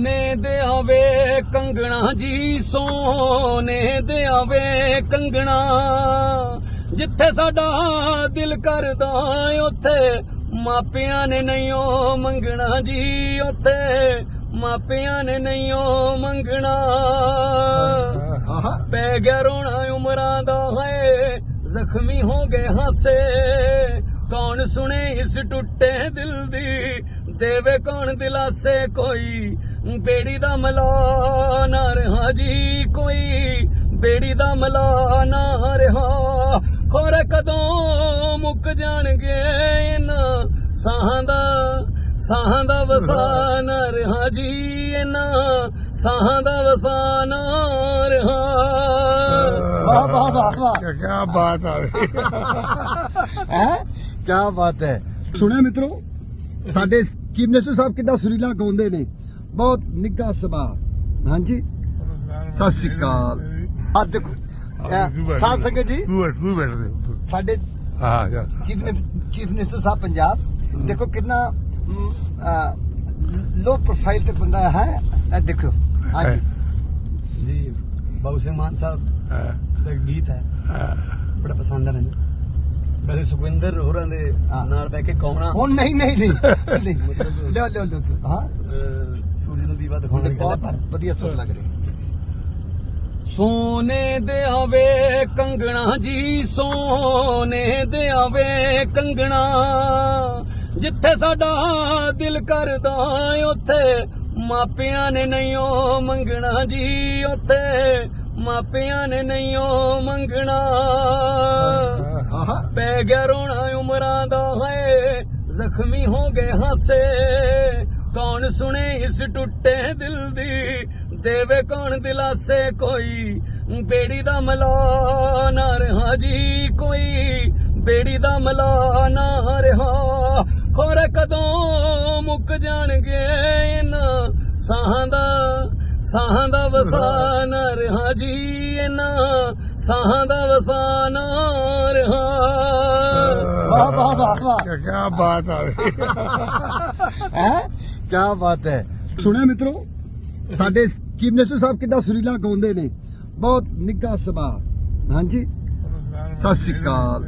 ਸੋਨੇ ਦੇ ਆਵੇ ਕੰਗਣਾ ਜੀ ਸੋਨੇ ਦੇ ਆਵੇ ਕੰਗਣਾ। ਜਿੱਥੇ ਸਾਡਾ ਦਿਲ ਕਰਦਾ ਉੱਥੇ ਮਾਪਿਆਂ ਨੇ ਨਹੀਂਓ ਮੰਗਣਾ ਜੀ, ਉੱਥੇ ਮਾਪਿਆਂ ਨੇ ਨਹੀਂਓ ਮੰਗਣਾ। ਪੈ ਗਿਆ ਰੋਣਾ ਉਮਰਾਂ ਦਾ ਹੈ ਜ਼ਖਮੀ ਹੋ ਗਏ ਹਾਸੇ। ਕੌਣ ਸੁਣੇ ਇਸ ਟੁੱਟੇ ਦਿਲ ਦੀ। ਦੇਵੇ ਕੌਣ ਦਿਲਾਸੇ ਕੋਈ? ਬੇੜੀ ਦਾ ਮਲਾ ਨਾ ਰਹਾ ਜੀ ਕੋਈ। ਬੇੜੀ ਦਾ ਮਲਾ ਨਾ ਰਹਾ। ਹੋਰ ਕਦੋਂ ਮੁੱਕ ਜਾਣਗੇ ਇਹਨਾਂ ਸਾਹਾਂ ਦਾ? ਸਾਹਾਂ ਦਾ ਵਸਾ ਨਾ ਰਹਾ ਜੀ ਇਹਨਾਂ ਸਾਹਾਂ ਦਾ ਵਸਾਨ ਰਹਾ। ਵਾਹ ਵਾਹ ਵਾਹ ਕੀ ਬਾਤ ਆ। ਹੈ? ਕੀ ਬਾਤ ਹੈ। ਸੁਣਿਆ ਮਿੱਤਰੋ? ਸਾਡੇ ਚੀਫ ਮਿਨਿਸਟਰ ਸਾਹਿਬ ਕਿੱਦਾਂ ਸੁਰੀਲਾ ਗਾਉਂਦੇ ਨੇ? ਬਹੁਤ ਨਿੱਘਾ ਸੁਭਾਅ। ਹਾਂਜੀ? ਸਤਿ ਸ੍ਰੀ ਅਕਾਲ। ਆ ਦੇਖੋ ਸਾਧ ਸੰਗਤ ਜੀ। ਤੂੰ ਬੈਠ ਤੂੰ ਬੈਠ ਦੇ ਸਾਡੇ ਹਾਂ ਚੀਫ ਮਿਨਿਸਟਰ ਸਾਹਿਬ ਪੰਜਾਬ। ਦੇਖੋ ਕਿੰਨਾ ਲੋ ਪ੍ਰੋਫਾਈਲ ਤੇ ਬੰਦਾ ਹੈ। ਇਹ ਦੇਖੋ। ਹਾਂਜੀ। ਜੀ ਬਾਬੂ ਸਿੰਘ ਮਾਨ ਸਾਹਿਬ ਦਾ ਗੀਤ ਹੈ। ਬੜਾ ਪਸੰਦ ਹੈ ਮੈਨੂੰ। ਵੈਸੇ ਸੁਖਵਿੰਦਰ ਹੋਰਾਂ ਦੇ। ਨਾਲ ਬਹਿ ਕੇ ਗਾਉਣਾ ਹੁਣ ਨਹੀਂ ਨਹੀਂ ਨਹੀਂ। ਨਹੀਂ। ਲਿਓ ਲਿਓ ਲਿਓ ਹਾਂ। ਸੂਰਜ ਨੂੰ ਦੀਵਾ ਦਿਖਾਉਣ ਹੈ ਬਹੁਤ ਵਧੀਆ ਸੁਰ ਲੱਗ ਰਹੀ। ਸੋਨੇ ਦੇ ਆਵੇ ਕੰਗਣਾ ਜੀ ਸੋਨੇ ਦੇ ਆਵੇ ਕੰਗਣਾ। ਜਿੱਥੇ ਸਾਡਾ ਦਿਲ ਕਰਦਾ ਉੱਥੇ ਮਾਪਿਆਂ ਨੇ ਨਹੀਂਓ ਮੰਗਣਾ ਜੀ ਉੱਥੇ ਮਾਪਿਆਂ ਨੇ ਨਹੀਂਓ ਮੰਗਣਾ। ਆਹਾ ਪੈ ਗਿਆ ਰੋਣਾ ਉਮਰਾਂ ਦਾ ਹੈ ਜ਼ਖਮੀ ਹੋ ਗਏ ਹਾਸੇ। ਕੌਣ ਸੁਣੇ ਇਸ ਟੁੱਟੇ ਦਿਲ ਦੀ? ਦੇਵੇ ਕੌਣ ਦਿਲਾਸੇ ਕੋਈ? ਬੇੜੀ ਦਾ ਮਲਾ ਨਾ ਰਹਾ ਜੀ ਕੋਈ। ਬੇੜੀ ਦਾ ਮਲਾ ਨਾ ਰਹਾ। ਹੋਰ ਕਦੋਂ ਮੁੱਕ ਜਾਣਗੇ ਇਹਨਾਂ ਸਾਹਾਂ ਦਾ ਸਾਹਾਂ ਦਾ ਵਸਾਨ ਰਹਾ ਜੀ ਇਹਨਾਂ ਸਾਹਾਂ ਦਾ ਵਸਾਨ ਰਹਾ। ਵਾਹ ਵਾਹ ਵਾਹ ਵਾਹ। ਕੀ ਬਾਤ ਆ ਹੈ। ਕੀ ਬਾਤ ਹੈ। ਸੁਣਿਆ ਮਿੱਤਰੋ ਸਾਡੇ ਚੀਫ ਮਿਨਿਸਟਰ ਸਾਹਿਬ ਕਿੱਦਾਂ ਸੁਰੀਲਾ ਗਾਉਂਦੇ ਨੇ। ਬਹੁਤ ਨਿੱਘਾ ਸੁਭਾਅ। ਹਾਂਜੀ? ਸਤਿ ਸ਼੍ਰੀ ਅਕਾਲ।